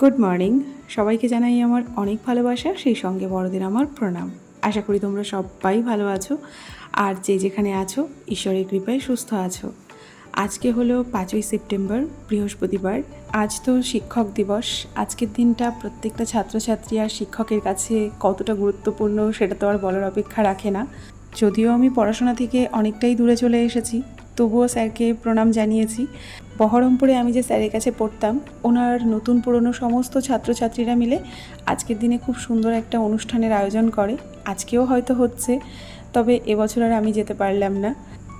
Good morning সবাইকে জানাই আমার অনেক ভালোবাসা, সেই সঙ্গে বড়দের আমার প্রণাম। আশা করি তোমরা সবাই ভালো আছো, আর যে যেখানে আছো, ঈশ্বরের কৃপায় সুস্থ আছো। আজকে হলো পাঁচই সেপ্টেম্বর, বৃহস্পতিবার। আজ তো শিক্ষক দিবস। আজকের দিনটা প্রত্যেকটা ছাত্রছাত্রী আর শিক্ষকের কাছে কতটা গুরুত্বপূর্ণ, সেটা তো আর বলার অপেক্ষা রাখে না। যদিও আমি পড়াশোনা থেকে অনেকটাই দূরে চলে এসেছি তবুও স্যারকে প্রণাম জানিয়েছি। বহরমপুরে আমি যে স্যারের কাছে পড়তাম, ওনার নতুন পুরনো সমস্ত ছাত্রছাত্রীরা মিলে আজকের দিনে খুব সুন্দর একটা অনুষ্ঠানের আয়োজন করে। আজকেও হয়তো হচ্ছে, তবে এবছর আর আমি যেতে পারলাম না।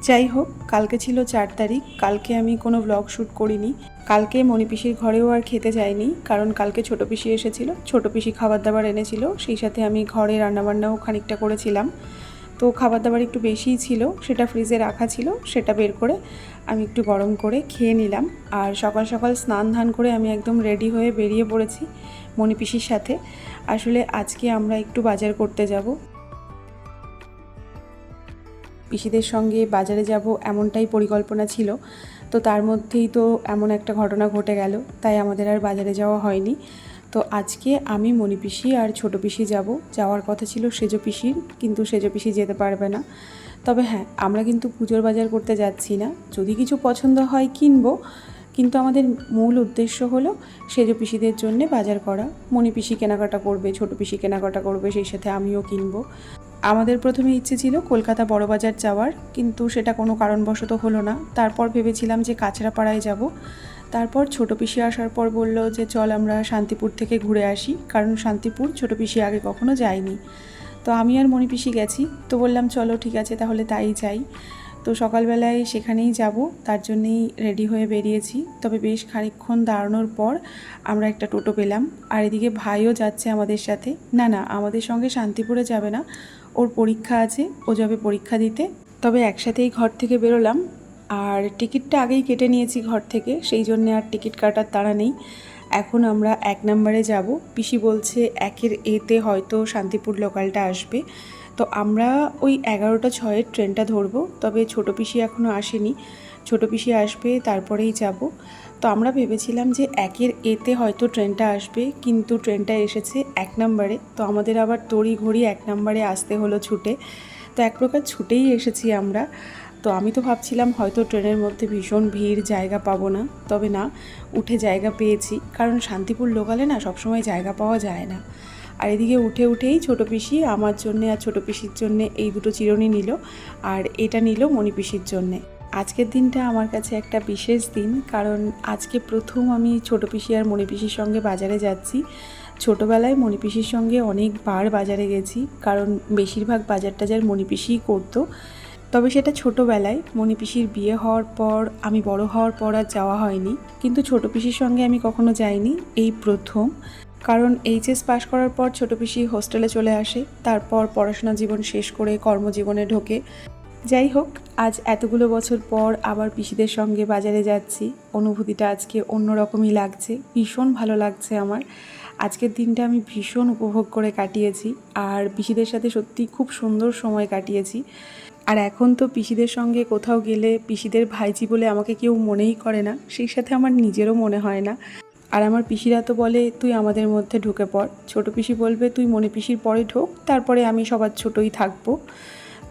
যাই হোক, কালকে ছিল চার তারিখ, কালকে আমি কোনো ব্লগ শ্যুট করিনি। কালকে মণিপিসির ঘরেও আর খেতে যাইনি, কারণ কালকে ছোটো পিসি এসেছিল, ছোটো পিসি খাবার দাবার এনেছিল, সেই সাথে আমি ঘরে রান্নাবান্নাও খানিকটা করেছিলাম। তো খাবার দাবার একটু বেশিই ছিল, সেটা ফ্রিজে রাখা ছিল, সেটা বের করে আমি একটু গরম করে খেয়ে নিলাম। আর সকাল সকাল স্নান ধান করে আমি একদম রেডি হয়ে বেরিয়ে পড়েছি মণিপিসির সাথে। আসলে আজকে আমরা একটু বাজার করতে যাব। পিসিদের সঙ্গে বাজারে যাব এমনটাই পরিকল্পনা ছিল। তো তার মধ্যেই তো এমন একটা ঘটনা ঘটে গেল, তাই আমাদের আর বাজারে যাওয়া হয়নি। তো আজকে আমি মণি পিসি আর ছোটো পিসি যাব। যাওয়ার কথা ছিল সেজো পিসির কিন্তু সেজো পিসি যেতে পারবে না। তবে হ্যাঁ আমরা কিন্তু পুজোর বাজার করতে যাচ্ছি না। যদি কিছু পছন্দ হয় কিনবো, কিন্তু আমাদের মূল উদ্দেশ্য হলো সেজো পিসিদের জন্য বাজার করা। মণি পিসি কেনাকাটা করবে, ছোটো পিসি কেনাকাটা করবে, সেই সাথে আমিও কিনবো। আমাদের প্রথমে ইচ্ছে ছিল কলকাতা বড় বাজার যাওয়ার, কিন্তু সেটা কোনো কারণবশত হলো না। তারপর ভেবেছিলাম যে কাছড়াপাড়ায় যাব। তারপর ছোটো পিসি আসার পর বলল যে, চল আমরা শান্তিপুর থেকে ঘুরে আসি। কারণ শান্তিপুর ছোটো পিসি আগে কখনো যায়নি। তো আমি আর মণি পিসি গেছি। তো বললাম, চলো, ঠিক আছে, তাহলে তাই যাই। তো সকালবেলায় সেখানেই যাব। তার জন্যেই রেডি হয়ে বেরিয়েছি। তবে বেশ খানিকক্ষণ দাঁড়ানোর পর আমরা একটা টোটো পেলাম। আর এদিকে ভাইও যাচ্ছে আমাদের সাথে। না না, আমাদের সঙ্গে শান্তিপুরে যাবে না। ওর পরীক্ষা আছে, ও যাবে পরীক্ষা দিতে। তবে একসাথেই ঘর থেকে বেরোলাম। আর টিকিটটা আগেই কেটে নিয়েছি ঘর থেকে, সেই জন্যে আর টিকিট কাটার তাড়া নেই। এখন আমরা এক নম্বরে যাব। পিসি বলছে একের এতে হয়তো শান্তিপুর লোকালটা আসবে। তো আমরা ওই এগারোটা ছয়ের ট্রেনটা ধরবো, তবে ছোটো পিসি এখনও আসেনি। ছোটো পিসি আসবে, তারপরেই যাব। তো আমরা ভেবেছিলাম যে একের এতে হয়তো ট্রেনটা আসবে, কিন্তু ট্রেনটা এসেছে এক নম্বরে। তো আমাদের আবার তড়ি ঘড়ি এক নম্বরে আসতে হলো ছুটে। তো এক প্রকার ছুটেই এসেছি আমরা। তো আমি তো ভাবছিলাম হয়তো ট্রেনের মধ্যে ভীষণ ভিড়, জায়গা পাবো না। তবে না, উঠে জায়গা পেয়েছি। কারণ শান্তিপুর লোকালে না সবসময় জায়গা পাওয়া যায় না। আর এদিকে উঠে উঠেই ছোটো পিসি আমার জন্যে আর ছোটো পিসির জন্যে এই দুটো চিরুনি নিল। আর এটা নিল মণি পিসির জন্যে। আজকের দিনটা আমার কাছে একটা বিশেষ দিন। কারণ আজকে প্রথম আমি ছোটো পিসি আর মণি পিসির সঙ্গে বাজারে যাচ্ছি। ছোটোবেলায় মণি পিসির সঙ্গে অনেকবার বাজারে গেছি। কারণ বেশিরভাগ বাজার টাজার মণি পিসিই করতো। তবে সেটা ছোটোবেলায়। মণি পিসির বিয়ে হওয়ার পর, আমি বড় হওয়ার পর আর যাওয়া হয়নি। কিন্তু ছোটো পিসির সঙ্গে আমি কখনো যাইনি, এই প্রথম। কারণ এইচএস পাশ করার পর ছোটো পিসি হোস্টেলে চলে আসে। তারপর পড়াশোনা জীবন শেষ করে কর্মজীবনে ঢোকে। যাই হোক, আজ এতগুলো বছর পর আবার পিসিদের সঙ্গে বাজারে যাচ্ছি। অনুভূতিটা আজকে অন্যরকমই লাগছে। ভীষণ ভালো লাগছে আমার। আজকের দিনটা আমি ভীষণ উপভোগ করে কাটিয়েছি আর পিসিদের সাথে সত্যি খুব সুন্দর সময় কাটিয়েছি। আর এখন তো পিসিদের সঙ্গে কোথাও গেলে পিসিদের ভাইজি বলে আমাকে কেউ মনেই করে না, সেই সাথে আমার নিজেরও মনে হয় না। আর আমার পিসিরা তো বলে, তুই আমাদের মধ্যে ঢুকে পড়। ছোটো পিসি বলবে, তুই মনে পিসির পরে ঢোক, তারপরে আমি সবার ছোটোই থাকব।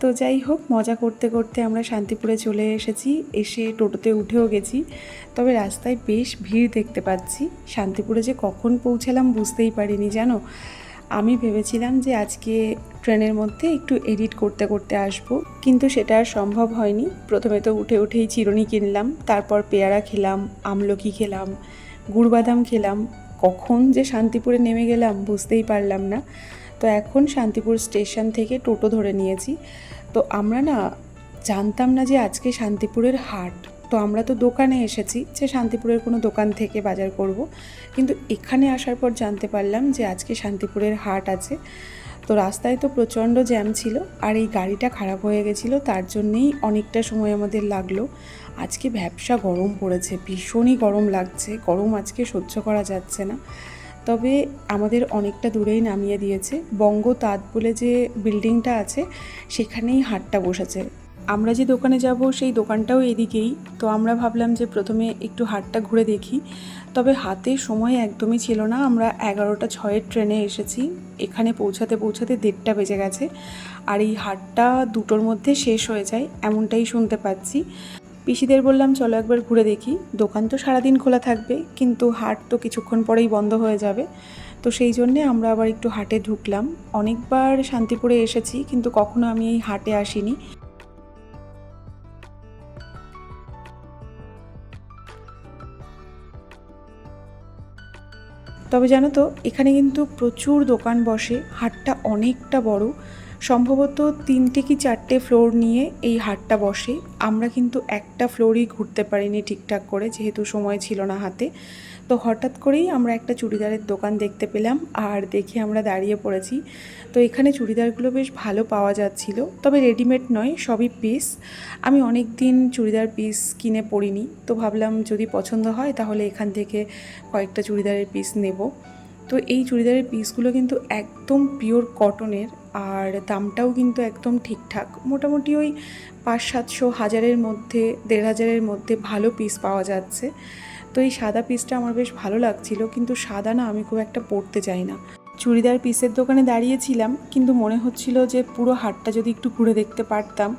তো যাই হোক, মজা করতে করতে আমরা শান্তিপুরে চলে এসেছি। এসে টোটোতে উঠেও গেছি। তবে রাস্তায় বেশ ভিড় দেখতে পাচ্ছি। শান্তিপুরে যে কখন পৌঁছালাম বুঝতেই পারিনি, জানো? আমি ভেবেছিলাম যে আজকে ট্রেনের মধ্যে একটু এডিট করতে করতে আসব। কিন্তু সেটা আর সম্ভব হয়নি। প্রথমে তো উঠে উঠেই চিরুনি কিনলাম, তারপর পেয়ারা খেলাম, আমলকি খেলাম, গুড়বাদাম খেলাম। কখন যে শান্তিপুরে নেমে গেলাম বুঝতেই পারলাম না। তো এখন শান্তিপুর স্টেশন থেকে টোটো ধরে নিয়েছি। তো আমরা না জানতাম না যে আজকে শান্তিপুরের হাট। তো আমরা তো দোকানে এসেছি যে শান্তিপুরের কোনো দোকান থেকে বাজার করব। কিন্তু এখানে আসার পর জানতে পারলাম যে আজকে শান্তিপুরের হাট আছে। তো রাস্তায় তো প্রচণ্ড জ্যাম ছিল আর এই গাড়িটা খারাপ হয়ে গেছিল, তার জন্যেই অনেকটা সময় আমাদের লাগল। আজকে ব্যবসা গরম পড়েছে, ভীষণই গরম লাগছে, গরম আজকে সহ্য করা যাচ্ছে না। তবে আমাদের অনেকটা দূরেই নামিয়ে দিয়েছে। বঙ্গ তাঁত বলে যে বিল্ডিংটা আছে, সেখানেই হাটটা বসেছে। আমরা যে দোকানে যাব, সেই দোকানটাও এদিকেই। তো আমরা ভাবলাম যে প্রথমে একটু হাটটা ঘুরে দেখি। তবে হাতে সময় একদমই ছিল না। আমরা এগারোটা ছয়ের ট্রেনে এসেছি। এখানে পৌঁছাতে পৌঁছাতে দেড়টা বেজে গেছে। আর এই হাটটা দুটোর মধ্যে শেষ হয়ে যায়, এমনটাই শুনতে পাচ্ছি। পিসিদের বললাম, চলো একবার ঘুরে দেখি। দোকান তো সারাদিন খোলা থাকবে, কিন্তু হাট তো কিছুক্ষণ পরেই বন্ধ হয়ে যাবে। তো সেই জন্যে আমরা আবার একটু হাটে ঢুকলাম। অনেকবার শান্তিপুরে এসেছি, কিন্তু কখনো আমি এই হাটে আসিনি। তবে জানো তো, এখানে কিন্তু প্রচুর দোকান বসে। হাটটা অনেকটা বড়। সম্ভবত তিনটে কি চারটে ফ্লোর নিয়ে এই হাটটা বসে। আমরা কিন্তু একটা ফ্লোরই ঘুরতে পারিনি ঠিকঠাক করে, যেহেতু সময় ছিল না হাতে। তো হঠাৎ করেই আমরা একটা চুড়িদারের দোকান দেখতে পেলাম আর দেখে আমরা দাঁড়িয়ে পড়েছি। তো এখানে চুড়িদারগুলো বেশ ভালো পাওয়া যাচ্ছিল, তবে রেডিমেড নয়, সবই পিস আমি অনেক দিন চুড়িদার পিস কিনে পড়িনি, তো ভাবলাম যদি পছন্দ হয় তাহলে এখান থেকে কয়েকটা চুড়িদারের পিস নেব। তো এই চুড়িদারের পিসগুলো কিন্তু একদম পিওর কটনের আর দামটাও কিন্তু একদম ঠিকঠাক। মোটামুটি ওই পাঁচ সাতশো হাজারের মধ্যে, দেড় হাজারের মধ্যে ভালো পিস পাওয়া যাচ্ছে। তো এই সাদা পিসটা আমার বেশ ভালো লাগছিল, কিন্তু সাদা না আমি খুব একটা পরতে চাই না। চুড়িদার পিসের দোকানে দাঁড়িয়েছিলাম, কিন্তু মনে হচ্ছিল যে পুরো হাটটা যদি একটু ঘুরে দেখতে পারতাম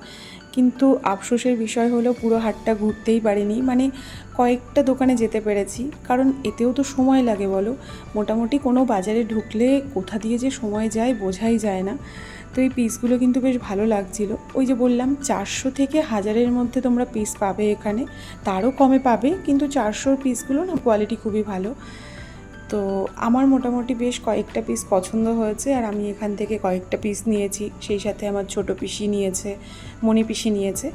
কিন্তু আফসোসের বিষয় হলো পুরো হাটটা ঘুরতেই পারিনি। মানে কয়েকটা দোকানে যেতে পেরেছি। কারণ এতেও তো সময় লাগে বলো। মোটামুটি কোনো বাজারে ঢুকলে কোথা দিয়ে যে সময় যায় বোঝাই যায় না। তো এই পিসগুলো কিন্তু বেশ ভালো লাগছিল। ওই যে বললাম, চারশো থেকে হাজারের মধ্যে তোমরা পিস পাবে এখানে। তারও কমে পাবে, কিন্তু চারশোর পিসগুলো না কোয়ালিটি খুবই ভালো। তো আমার মোটামুটি বেশ কয়েকটা পিস পছন্দ হয়েছে আর আমি এখান থেকে কয়েকটা পিস নিয়েছি। সেই সাথে আমার ছোট পিসি নিয়েছে, মনি পিসি নিয়েছে।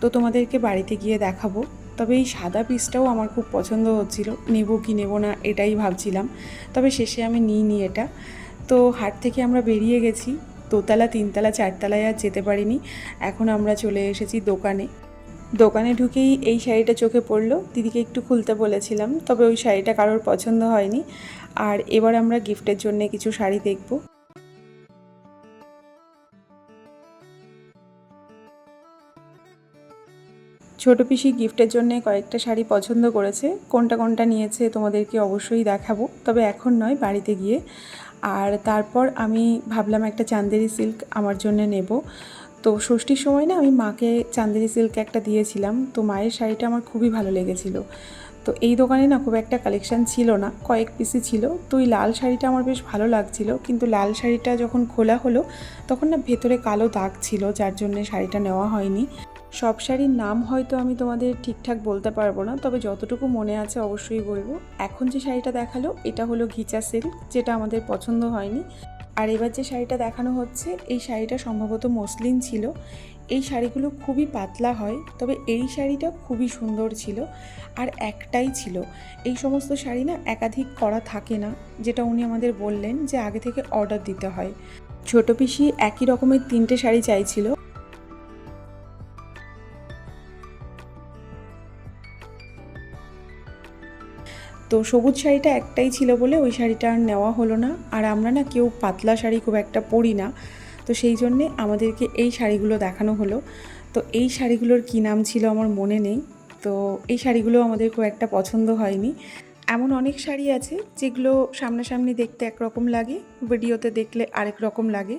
তো তোমাদেরকে বাড়িতে গিয়ে দেখাবো। তবে এই সাদা পিসটাও আমার খুব পছন্দ হচ্ছিল। নেব কি নেব না এটাই ভাবছিলাম। তবে শেষে আমি নিইনি এটা। তো হাট থেকে আমরা বেরিয়ে গেছি। দোতলা, তিনতলা, চারতলায় আর যেতে পারিনি। এখন আমরা চলে এসেছি দোকানে। দোকানে ঢুকেই এই শাড়িটা চোখে পড়ল। দিদিকে একটু খুলতে বলেছিলাম, তবে ওই শাড়িটা কারোর পছন্দ হয়নি। আর এবার আমরা গিফটের জন্য কিছু শাড়ি দেখব। ছোট পিসি গিফটের জন্য কয়েকটা শাড়ি পছন্দ করেছে। কোনটা কোনটা নিয়েছে তোমাদেরকে অবশ্যই দেখাবো, তবে এখন নয় বাড়িতে গিয়ে। আর তারপর আমি ভাবলাম একটা চান্দেরি সিল্ক আমার জন্য নেব। তো ষষ্ঠীর সময় না আমি মাকে চান্দেরি সিল্ক একটা দিয়েছিলাম। তো মায়ের শাড়িটা আমার খুবই ভালো লেগেছিল। তো এই দোকানে না খুব একটা কালেকশান ছিল না, কয়েক পিসই ছিল। তো ওই লাল শাড়িটা আমার বেশ ভালো লাগছিল। কিন্তু লাল শাড়িটা যখন খোলা হলো, তখন না ভেতরে কালো দাগ ছিল, যার জন্য শাড়িটা নেওয়া হয়নি। সব শাড়ির নাম হয়তো আমি তোমাদের ঠিকঠাক বলতে পারব না, তবে যতটুকু মনে আছে অবশ্যই বলব। এখন যে শাড়িটা দেখাল, এটা হলো ঘিচা সিল্ক যেটা আমাদের পছন্দ হয়নি। আর এবার যে শাড়িটা দেখানো হচ্ছে, এই শাড়িটা সম্ভবত মসলিন ছিল। এই শাড়িগুলো খুবই পাতলা হয়, তবে এই শাড়িটা খুবই সুন্দর ছিল আর একটাই ছিল। এই সমস্ত শাড়ি না একাধিক করা থাকে না, যেটা উনি আমাদের বললেন যে আগে থেকে অর্ডার দিতে হয়। ছোট পিসি একই রকমের তিনটে শাড়ি চাইছিল। তো সবুজ শাড়িটা একটাই ছিল বলে ওই শাড়িটা আর নেওয়া হলো না। আর আমরা না কেউ পাতলা শাড়ি খুব একটা পরি না। তো সেই জন্যে আমাদেরকে এই শাড়িগুলো দেখানো হলো। তো এই শাড়িগুলোর কী নাম ছিল আমার মনে নেই। তো এই শাড়িগুলো আমাদের খুব একটা পছন্দ হয়নি। এমন অনেক শাড়ি আছে যেগুলো সামনাসামনি দেখতে একরকম লাগে, ভিডিওতে দেখলে আরেক রকম লাগে।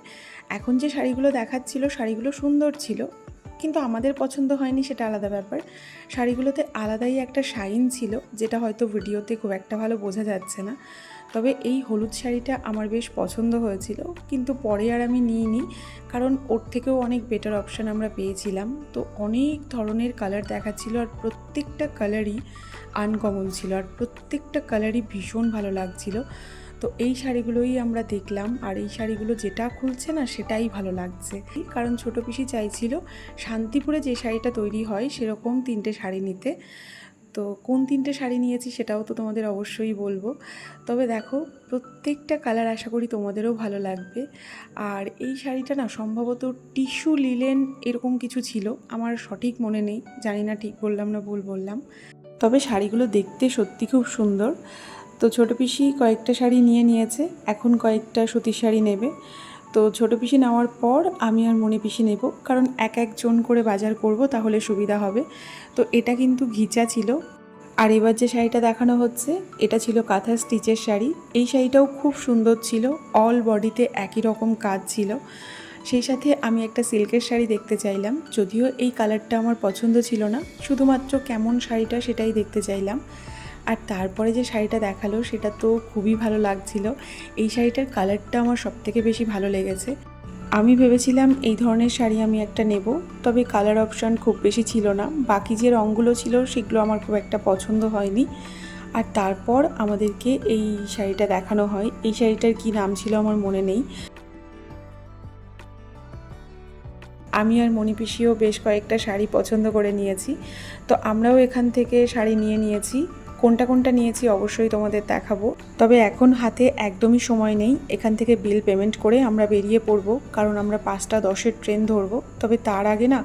এখন যে শাড়িগুলো দেখাচ্ছিল, শাড়িগুলো সুন্দর ছিল। কিন্তু আমাদের পছন্দ হয়নি, সেটা আলাদা ব্যাপার। শাড়িগুলোতে আলাদাই একটা শাইন ছিল, যেটা হয়তো ভিডিওতে খুব একটা ভালো বোঝা যাচ্ছে না। তবে এই হলুদ শাড়িটা আমার বেশ পছন্দ হয়েছিল, কিন্তু পরে আর আমি নিইনি, কারণ ওর থেকেও অনেক বেটার অপশান আমরা পেয়েছিলাম। তো অনেক ধরনের কালার দেখাচ্ছিল আর প্রত্যেকটা কালারই আনকমন ছিল, আর প্রত্যেকটা কালারই ভীষণ ভালো লাগছিল। তো এই শাড়িগুলোই আমরা দেখলাম, আর এই শাড়িগুলো যেটা খুলছে না সেটাই ভালো লাগছে। কারণ ছোট পিসি চাইছিল শান্তিপুরে যে শাড়িটা তৈরি হয় সেরকম তিনটে শাড়ি নিতে। তো কোন তিনটে শাড়ি নিয়েছি সেটাও তো তোমাদের অবশ্যই বলব। তবে দেখো, প্রত্যেকটা কালার আশা করি তোমাদেরও ভালো লাগবে। আর এই শাড়িটা না সম্ভবত টিস্যু, লিলেন এরকম কিছু ছিল। আমার সঠিক মনে নেই, জানি না ঠিক বললাম না ভুল বললাম। তবে শাড়িগুলো দেখতে সত্যি খুব সুন্দর। তো ছোটো পিসি কয়েকটা শাড়ি নিয়ে নিয়েছে, এখন কয়েকটা সুতির শাড়ি নেবে। তো ছোটো পিসি নেওয়ার পর আমি আর মনে পিসি নেব, কারণ এক একজন করে বাজার করব তাহলে সুবিধা হবে। তো এটা কিন্তু ঘিচা ছিল। আর এবার যে শাড়িটা দেখানো হচ্ছে, এটা ছিল কাঁথা স্টিচের শাড়ি। এই শাড়িটাও খুব সুন্দর ছিল, অল বডিতে একই রকম কাজ ছিল। সেই সাথে আমি একটা সিল্কের শাড়ি দেখতে চাইলাম, যদিও এই কালারটা আমার পছন্দ ছিল না, শুধুমাত্র কেমন শাড়িটা সেটাই দেখতে চাইলাম। আর তারপরে যে শাড়িটা দেখাল, সেটা তো খুবই ভালো লাগছিল। এই শাড়িটার কালারটা আমার সবথেকে বেশি ভালো লেগেছে। আমি ভেবেছিলাম এই ধরনের শাড়ি আমি একটা নেব, তবে কালার অপশান খুব বেশি ছিল না। বাকি যে রঙগুলো ছিল, সেগুলো আমার খুব একটা পছন্দ হয়নি। আর তারপর আমাদেরকে এই শাড়িটা দেখানো হয়। এই শাড়িটার কি নাম ছিল আমার মনে নেই। আমি আর মণিপিসিও বেশ কয়েকটা শাড়ি পছন্দ করে নিয়েছি। তো আমরাও এখান থেকে শাড়ি নিয়ে নিয়েছি। কোনটা কোনটা নিয়েছি অবশ্যই তোমাদের দেখাবো। তবে এখন হাতে একদমই সময় নেই, এখান থেকে বিল পেমেন্ট করে আমরা বেরিয়ে পড়ব, কারণ আমরা পাঁচটা দশের ট্রেন ধরবো। তবে তার আগে না,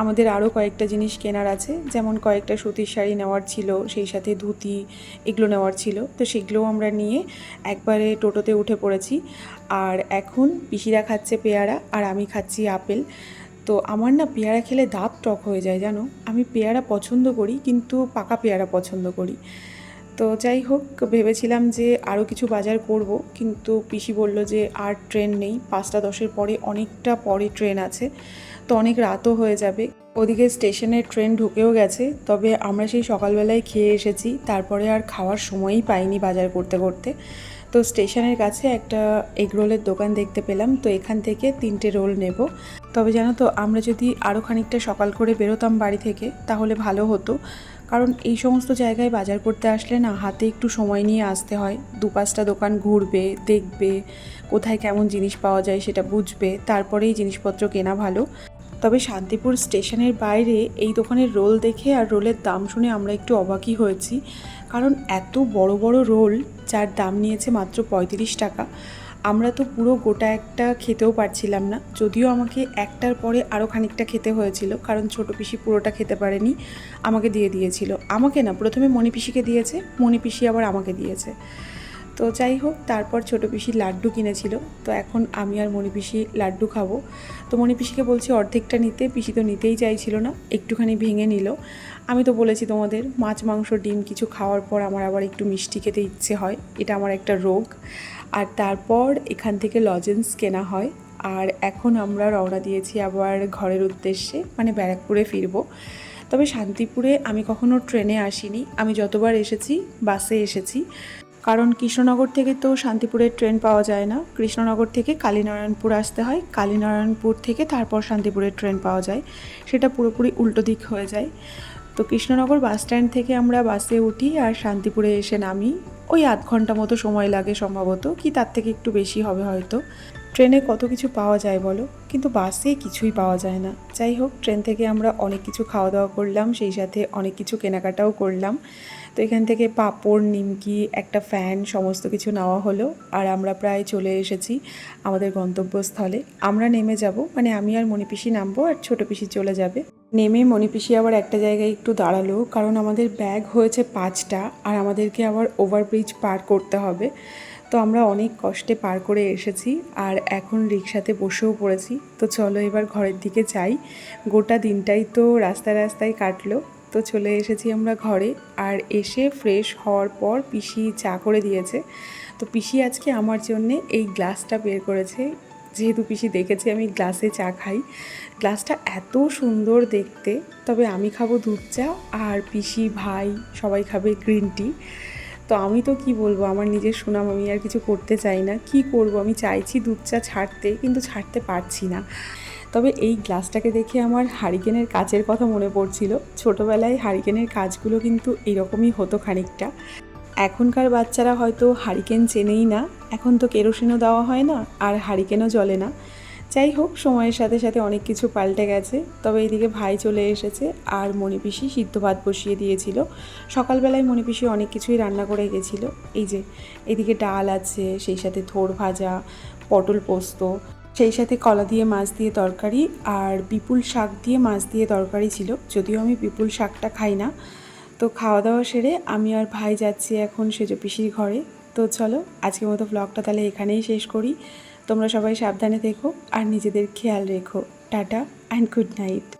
আমাদের আরও কয়েকটা জিনিস কেনার আছে, যেমন কয়েকটা সুতির শাড়ি নেওয়ার ছিল, সেই সাথে ধুতি এগুলো নেওয়ার ছিল। তো সেগুলোও আমরা নিয়ে একবারে টোটোতে উঠে পড়েছি। আর এখন পিসিরা খাচ্ছে পেয়ারা, আর আমি খাচ্ছি আপেল। তো আমার না পেয়ারা খেলে দাঁত টক হয়ে যায়, জানো? আমি পেয়ারা পছন্দ করি, কিন্তু পাকা পেয়ারা পছন্দ করি। তো যাই হোক, ভেবেছিলাম যে আরও কিছু বাজার করব, কিন্তু পিসি বলল যে আর ট্রেন নেই, পাঁচটা দশের পরে অনেকটা পরে ট্রেন আছে, তো অনেক রাতও হয়ে যাবে। ওদিকে স্টেশনের ট্রেন ঢুকেও গেছে, তবে আমরা সেই সকালবেলায় খেয়ে এসেছি, তারপরে আর খাওয়ার সময়ই পাইনি বাজার করতে করতে। তো স্টেশনের কাছে একটা এগ রোলের দোকান দেখতে পেলাম, তো এখান থেকে তিনটে রোল নেব। তবে জানো তো, আমরা যদি আরও খানিকটা সকাল করে বেরোতাম বাড়ি থেকে, তাহলে ভালো হতো। কারণ এই সমস্ত জায়গায় বাজার করতে আসলে না, হাতে একটু সময় নিয়ে আসতে হয়। দু পাঁচটা দোকান ঘুরবে, দেখবে, কোথায় কেমন জিনিস পাওয়া যায় সেটা বুঝবে, তারপরেই জিনিসপত্র কেনা ভালো। তবে শান্তিপুর স্টেশনের বাইরে এই দোকানের রোল দেখে আর রোলের দাম শুনে আমরা একটু অবাকই হয়েছি। কারণ এত বড় বড় রোল যার দাম নিয়েছে মাত্র পঁয়ত্রিশ টাকা, আমরা তো পুরো গোটা একটা খেতেও পারছিলাম না। যদিও আমাকে একটার পরে আরও খানিকটা খেতে হয়েছিল, কারণ ছোটো পিসি পুরোটা খেতে পারেনি, আমাকে দিয়ে দিয়েছিল। আমাকে না, প্রথমে মণিপিসিকে দিয়েছে, মণিপিসি আবার আমাকে দিয়েছে। তো যাই হোক, তারপর ছোটো পিসি লাড্ডু কিনেছিল। তো এখন আমি আর মণি পিসি লাড্ডু খাব। তো মণি পিসিকে বলছি, অর্ধেকটা নিতে, পিসি তো নিতেই চাইছিল না, একটুখানি ভেঙে নিল। আমি তো বলেছি তোমাদের, মাছ, মাংস, ডিম কিছু খাওয়ার পর আমার আবার একটু মিষ্টি খেতে ইচ্ছে হয়, এটা আমার একটা রোগ। আর তারপর এখান থেকে লজেন্স কেনা হয়। আর এখন আমরা রওনা দিয়েছি আবার ঘরের উদ্দেশ্যে মানে ব্যারাকপুরে ফিরবো। তবে শান্তিপুরে আমি কখনো ট্রেনে আসিনি, আমি যতবার এসেছি, বাসে এসেছি। কারণ কৃষ্ণনগর থেকে তো শান্তিপুরের ট্রেন পাওয়া যায় না। কৃষ্ণনগর থেকে কালীনারায়ণপুর আসতে হয়। কালীনারায়ণপুর থেকে তারপর শান্তিপুরের ট্রেন পাওয়া যায়। সেটা পুরোপুরি উল্টো দিক হয়ে যায়। তো কৃষ্ণনগর বাস স্ট্যান্ড থেকে আমরা বাসে উঠি আর শান্তিপুরে এসে নামি। ওই আধ ঘণ্টা মতো সময় লাগে সম্ভবত, কি তার থেকে একটু বেশি হবে হয়তো। ট্রেনে কত কিছু পাওয়া যায় বলো? কিন্তু বাসে কিছুই পাওয়া যায় না। যাই হোক, ট্রেন থেকে আমরা অনেক কিছু খাওয়া দাওয়া করলাম, সেই সাথে অনেক কিছু কেনাকাটাও করলাম। তো এখান থেকে পাঁপড়, নিমকি, একটা ফ্যান, সমস্ত কিছু নেওয়া হলো আর আমরা প্রায় চলে এসেছি আমাদের গন্তব্যস্থলে। আমরা নেমে যাব মানে আমি আর মণিপিসি নামবো আর ছোটো পিসি চলে যাবে। নেমে মণিপিসি আবার একটা জায়গায় একটু দাঁড়াল, কারণ আমাদের ব্যাগ হয়েছে পাঁচটা আর আমাদেরকে আবার ওভারব্রিজ পার করতে হবে। তো আমরা অনেক কষ্টে পার করে এসেছি আর এখন রিক্সাতে বসেও পড়েছি। তো চলো এবার ঘরের দিকে যাই। গোটা দিনটাই তো রাস্তায় রাস্তায় কাটলো। তো চলে এসেছি আমরা ঘরে আর এসে ফ্রেশ হওয়ার পর পিসি চা করে দিয়েছে। তো পিসি আজকে আমার জন্যে এই গ্লাসটা বের করেছে। যেহেতু পিসি দেখেছে আমি গ্লাসে চা খাই। গ্লাসটা এত সুন্দর দেখতে। তবে আমি খাব দুধ চা আর পিসি, ভাই সবাই খাবে গ্রিন টি তো আমি তো কি বলব? আমার নিজের সুনাম আমি আর কিছু করতে চাই না। কি করব? আমি চাইছি দুধ চা ছাড়তে, কিন্তু ছাড়তে পারছি না। তবে এই গ্লাসটাকে দেখে আমার হারিকেনের কাজের কথা মনে পড়ছিল। ছোটোবেলায় হারিকেনের কাজগুলো কিন্তু এরকমই হতো খানিকটা। এখনকার বাচ্চারা হয়তো হারিকেন চেনেই না। এখন তো কেরোসিনও দেওয়া হয় না, আর হারিকেনও জ্বলে না। যাই হোক, সময়ের সাথে সাথে অনেক কিছু পাল্টে গেছে। তবে এইদিকে ভাই চলে এসেছে আর মণিপিসি সিদ্ধ ভাত বসিয়ে দিয়েছিল। সকালবেলায় মণিপিসি অনেক কিছুই রান্না করে গেছিল। এই যে, এদিকে ডাল আছে, সেই সাথে থোর ভাজা, পটল পোস্ত, সেই সাথে কলা দিয়ে মাছ দিয়ে তরকারি আর বিপুল শাক দিয়ে মাছ দিয়ে তরকারি ছিল। যদিও আমি বিপুল শাকটা খাই না। তো খাওয়া দাওয়া সেরে আমি আর ভাই যাচ্ছি এখন সেজো পিসির ঘরে। তো চলো, আজকের মতো ব্লগটা তাহলে এখানেই শেষ করি। তোমরা সবাই সাবধানে থেকো আর নিজেদের খেয়াল রেখো। Tata and good night